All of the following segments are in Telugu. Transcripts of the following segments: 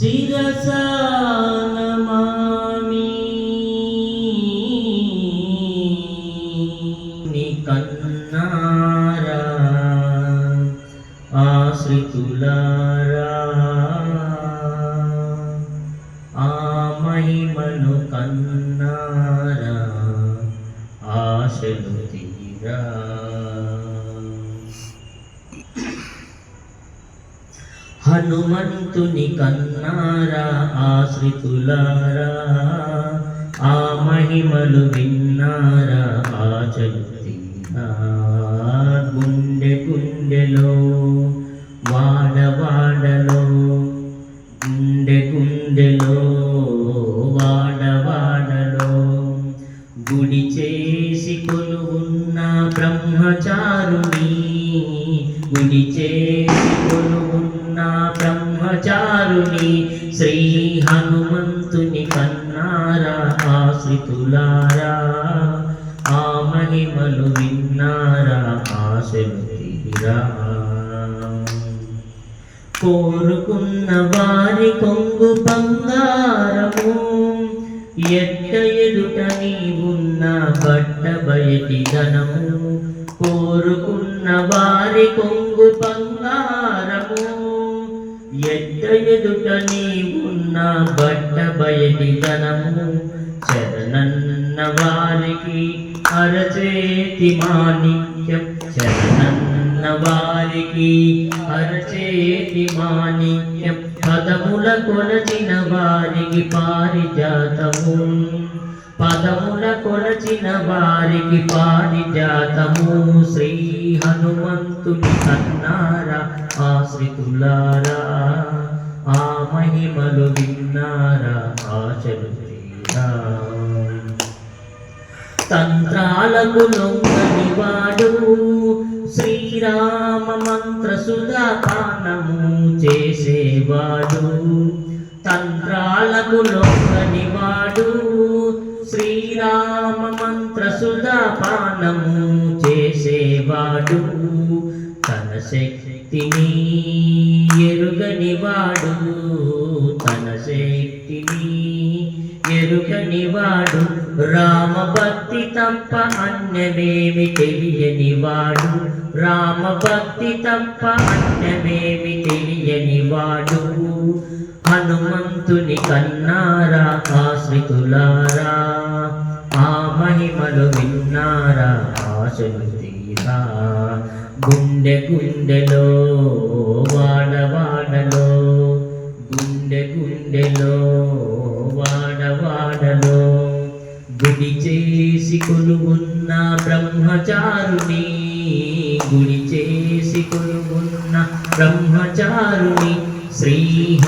శిరసా నమామి కన్నారా ఆశ్రితులారా హనుమంతుని కన్నారా ఆశ్రితులారా ఆ మహిమలు విన్నారా? ఆ తీరా గుండె గుండెలో వాడవాడలో గుండె గుండెలో వాడవాడలో గుడి చేసి కొలువున్న బ్రహ్మచారుని గుడి చేసి కొలువున్న బ్రహ్మచారుని శ్రీ హనుమంతుని కన్నారా ఆశ్రితులారా ఆ మహిమలు విన్నారా ఆశలు కోరుకున్న వారి కొంగు బంగారము ఎట్ట ఎదుట నీవున్న బట్ట బయటి ధనము కోరుకున్న వారి కొంగు బంగారము ఎట్ట ఎదుట నీవున్న బట్ట బయటి ధనము చరణన్న వారికి అరచేతి మాణిక్యం. చరణన్న వారికి అరచేతి మాణిక్యం. పదముల కొలచిన వారికి పారిజాతము. పదముల కొలచిన వారికి పారిజాతము. శ్రీ హనుమంతుని కన్నా ఆశ్రితులారా ఆ మహిమలు విన్నారా ఆశలు తంత్రాలకు లొంగని వాడు శ్రీరామ మంత్ర సుధాపానము చేసేవాడు. తంత్రాలకు లొంగని వాడు శ్రీరామ మంత్ర సుధాపానము చేసేవాడు. శక్తిని ఎరుగని వాడు తన శక్తిని ఎరుగని వాడు రామభక్తి తప్ప అన్యమేమి తెలియని వాడు. రామభక్తి తప్ప అన్యమేమి తెలియని వాడు. హనుమంతుని కన్నారా ఆశ్రితులారా? ఆ మహిమలు విన్నారా ఆశలు తీరా గుండె గుండెలో వాడ వాడలో. గుండె గుండెలో వాడ వాడలో. గుడి చేసి కొలువున్న బ్రహ్మచారుని గుడి చేసి కొలువున్న బ్రహ్మచారుని శ్రీ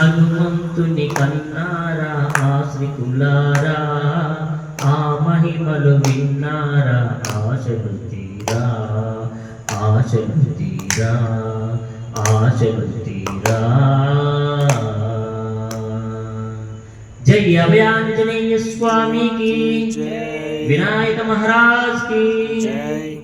హనుమంతుని కన్నారా ఆశ్రితులారా आचमतीरा आचमतीरा जय अभयान स्वामी की विनायक महाराज की। जय।